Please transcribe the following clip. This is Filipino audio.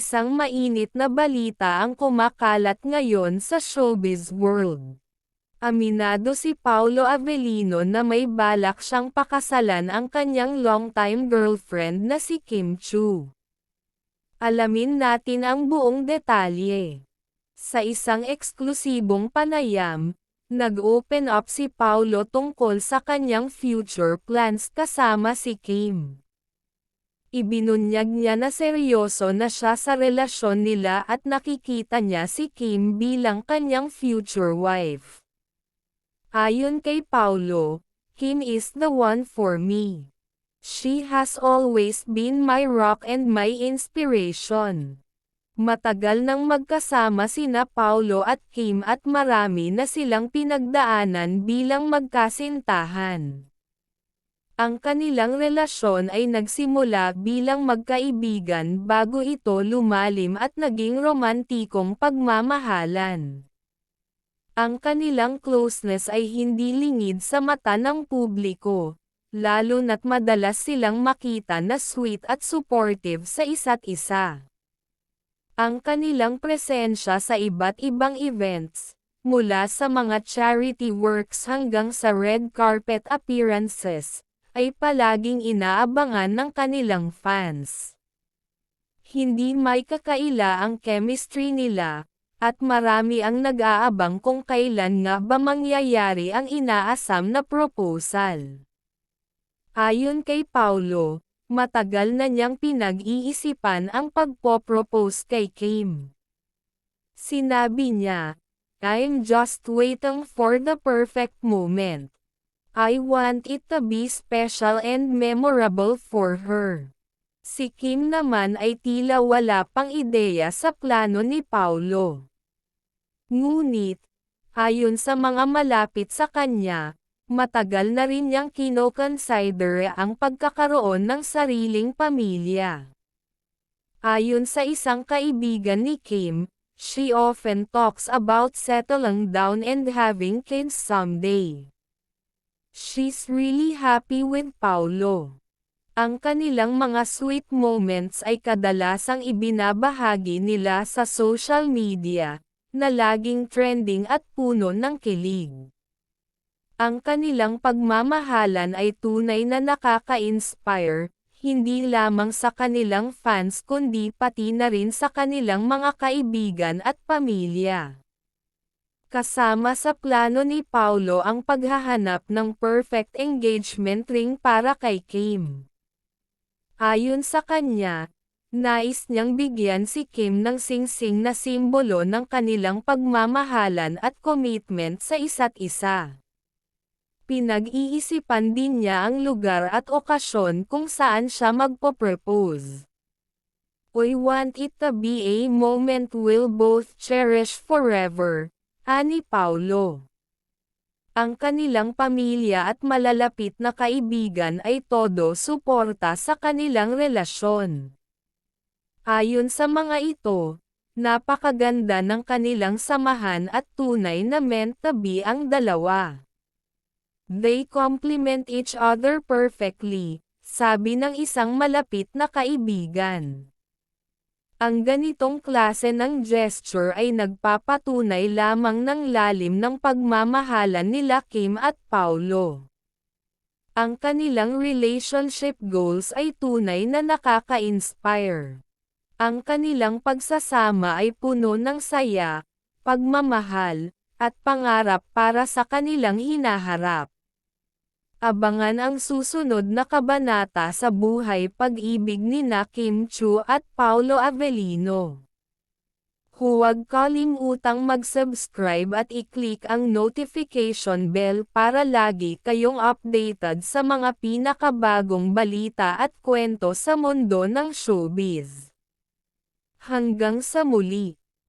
Isang mainit na balita ang kumakalat ngayon sa showbiz world. Aminado si Paulo Avellino na may balak siyang pakasalan ang kanyang longtime girlfriend na si Kim Chu. Alamin natin ang buong detalye. Sa isang eksklusibong panayam, nag-open up si Paulo tungkol sa kanyang future plans kasama si Kim. Ibinunyag niya na seryoso na siya sa relasyon nila at nakikita niya si Kim bilang kanyang future wife. Ayon kay Paulo, Kim is the one for me. She has always been my rock and my inspiration. Matagal nang magkasama sina Paulo at Kim at marami na silang pinagdaanan bilang magkasintahan. Ang kanilang relasyon ay nagsimula bilang magkaibigan bago ito lumalim at naging romantikong pagmamahalan. Ang kanilang closeness ay hindi lingid sa mata ng publiko, lalo na't madalas silang makita na sweet at supportive sa isa't isa. Ang kanilang presensya sa iba't ibang events, mula sa mga charity works hanggang sa red carpet appearances, ay palaging inaabangan ng kanilang fans. Hindi may kakaila ang chemistry nila, at marami ang nag-aabang kung kailan nga ba mangyayari ang inaasam na proposal. Ayon kay Paulo, matagal na niyang pinag-iisipan ang pagpo-propose kay Kim. Sinabi niya, I'm just waiting for the perfect moment. I want it to be special and memorable for her. Si Kim naman ay tila wala pang ideya sa plano ni Paulo. Ngunit, ayon sa mga malapit sa kanya, matagal na rin niyang kinoconsider ang pagkakaroon ng sariling pamilya. Ayon sa isang kaibigan ni Kim, she often talks about settling down and having kids someday. She's really happy with Paulo. Ang kanilang mga sweet moments ay kadalasang ibinabahagi nila sa social media, na laging trending at puno ng kilig. Ang kanilang pagmamahalan ay tunay na nakaka-inspire, hindi lamang sa kanilang fans kundi pati na rin sa kanilang mga kaibigan at pamilya. Kasama sa plano ni Paulo ang paghahanap ng perfect engagement ring para kay Kim. Ayon sa kanya, Nais niyang bigyan si Kim ng singsing na simbolo ng kanilang pagmamahalan at commitment sa isa't isa. Pinag-iisipan din niya ang lugar at okasyon kung saan siya magpo-propose. We want it to be a moment we'll both cherish forever, ani Paulo. Ang kanilang pamilya at malalapit na kaibigan ay todo suporta sa kanilang relasyon. Ayon sa mga ito, napakaganda ng kanilang samahan at tunay na meant to be ang dalawa. They complement each other perfectly, sabi ng isang malapit na kaibigan. Ang ganitong klase ng gesture ay nagpapatunay lamang ng lalim ng pagmamahalan nila Kim at Paulo. Ang kanilang relationship goals ay tunay na nakaka-inspire. Ang kanilang pagsasama ay puno ng saya, pagmamahal, at pangarap para sa kanilang hinaharap. Abangan ang susunod na kabanata sa buhay pag-ibig ni na Kim Chu at Paulo Avellino. Huwag kalimutang mag-subscribe at i-click ang notification bell para lagi kayong updated sa mga pinakabagong balita at kwento sa mundo ng showbiz. Hanggang sa muli.